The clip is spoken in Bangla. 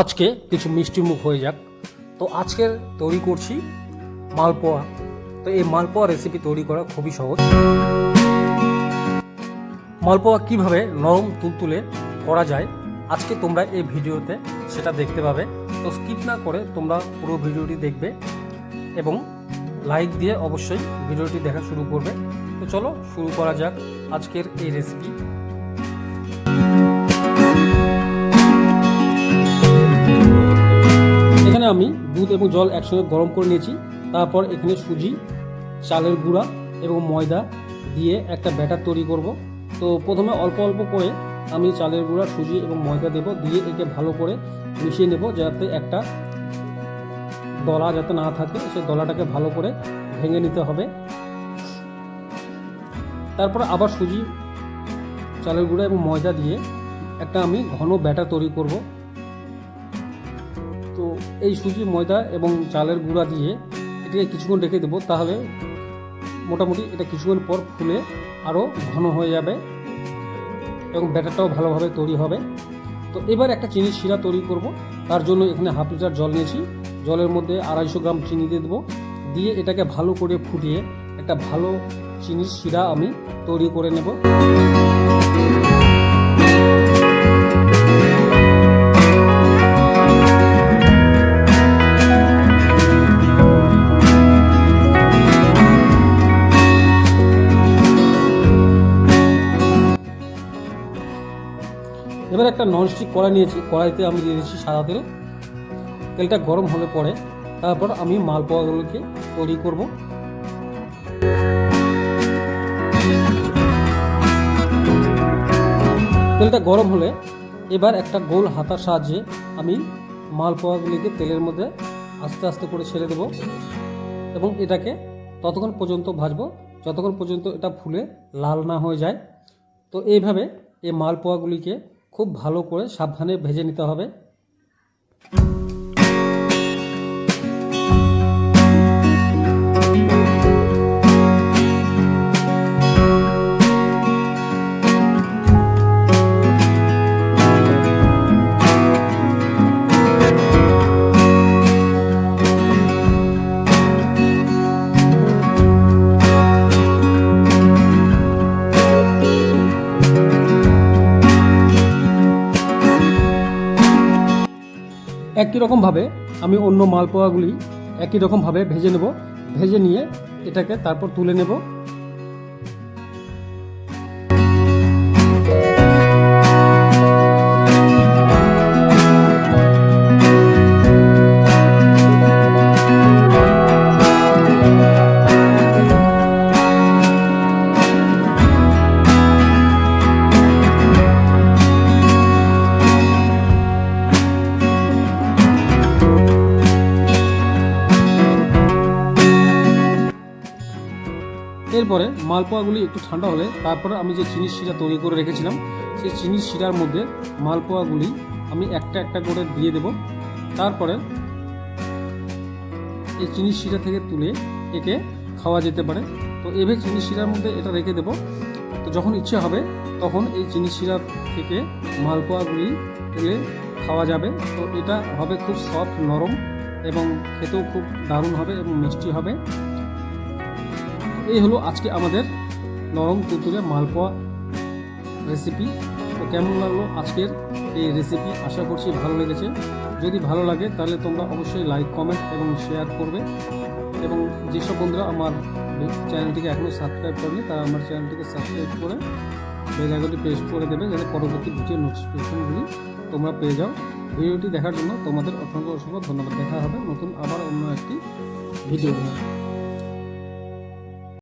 আজকে কিছু মিষ্টি মুখ হয়ে যাক। তো আজকের তৈরি করছি মালপোয়া। তো এই মালপোয়া রেসিপি তৈরি করা খুবই সহজ। মালপোয়া কীভাবে নরম তুলতুলে করা যায়, আজকে তোমরা এই ভিডিওতে সেটা দেখতে পাবে। তো স্কিপ না করে তোমরা পুরো ভিডিওটি দেখবে এবং লাইক দিয়ে অবশ্যই ভিডিওটি দেখা শুরু করবে। তো চলো শুরু করা যাক আজকের এই রেসিপি আমি দুধ এবং জল একসঙ্গে গরম করে নিয়েছি। তারপর এখানে সুজি, চালের গুঁড়া এবং ময়দা দিয়ে একটা ব্যাটার তৈরি করব। তো প্রথমে অল্প অল্প করে আমি চালের গুঁড়া, সুজি এবং ময়দা দেব দিয়ে একে ভালো করে মিশিয়ে নেব যাতে একটা দলা যাতে না থাকে, সেই দলাটাকে ভালো করে ভেঙে নিতে হবে। তারপর আবার সুজি, চালের গুঁড়া এবং ময়দা দিয়ে একটা আমি ঘন ব্যাটার তৈরি করব। এই সুজি, ময়দা এবং চালের গুঁড়া দিয়ে এটাকে কিছুক্ষণ রেখে দেবো। তাহলে মোটামুটি এটা কিছুক্ষণ পর ফুলে আরও ঘন হয়ে যাবে এবং ব্যাটারটাও ভালোভাবে তৈরি হবে। তো এবার একটা চিনির শিরা তৈরি করব। তার জন্য এখানে হাফ লিটার জল নিয়েছি। জলের মধ্যে আড়াইশো গ্রাম চিনি দিয়ে দেবো। দিয়ে এটাকে ভালো করে ফুটিয়ে একটা ভালো চিনির শিরা আমি তৈরি করে নেব। এবার একটা ননস্টিক কড়াই নিয়েছি। কড়াইতে আমি দিয়ে দিচ্ছি সাদা তেল। তেলটা গরম হলে পরে তারপর আমি মালপোয়াগুলোকে তৈরি করব। তেলটা গরম হলে এবার একটা গোল হাতার সাহায্যে আমি মালপোয়াগুলিকে তেলের মধ্যে আস্তে আস্তে করে ছেড়ে দেব এবং এটাকে ততক্ষণ পর্যন্ত ভাজবো। যতক্ষণ পর্যন্ত এটা ফুলে লাল না হয়ে যায়। তো এইভাবে এই মালপোয়াগুলিকে খুব ভালো করে সাবধানে ভেজে নিতে হবে। একই রকমভাবে আমি অন্য মালপোয়াগুলি একই রকমভাবে ভেজে নেব। ভেজে নিয়ে এটাকে তারপর তুলে নেব। এরপরে মালপোয়াগুলি একটু ঠান্ডা হলে তারপরে আমি যে চিনির শিরা তৈরি করে রেখেছিলাম, সেই চিনির শিরার মধ্যে মালপোয়াগুলি আমি একটা একটা করে দিয়ে দেব। তারপরে এই চিনির শিরা থেকে তুলে একে খাওয়া যেতে পারে। তো এভাবে চিনির শিরার মধ্যে এটা রেখে দেব। তো যখন ইচ্ছে হবে, তখন এই চিনির শিরা থেকে মালপোয়াগুলি তুলে খাওয়া যাবে। তো এটা হবে খুব সফট, নরম এবং খেতেও খুব দারুণ হবে এবং মিষ্টি হবে। এই হলো আজকে আমাদের নরম তুতুরে মালপোয়া রেসিপি তো কেমন লাগল আজকের এই রেসিপি আশা করছি ভালো লেগেছে। যদি ভালো লাগে, তাহলে তোমরা অবশ্যই লাইক কমেন্ট এবং শেয়ার করবে। এবং যেসব বন্ধুরা আমার চ্যানেলটিকে এখনও সাবস্ক্রাইব করেনি, তারা আমার চ্যানেলটিকে সাবস্ক্রাইব করে বেল আইকনটি প্রেস করে দেবে যাতে পরবর্তী ভিডিও নোটিফিকেশনগুলি তোমরা পেয়ে যাও। ভিডিওটি দেখার জন্য তোমাদের অসংখ্য অসংখ্য ধন্যবাদ। দেখা হবে নতুন আবার অন্য একটি ভিডিও নিয়ে।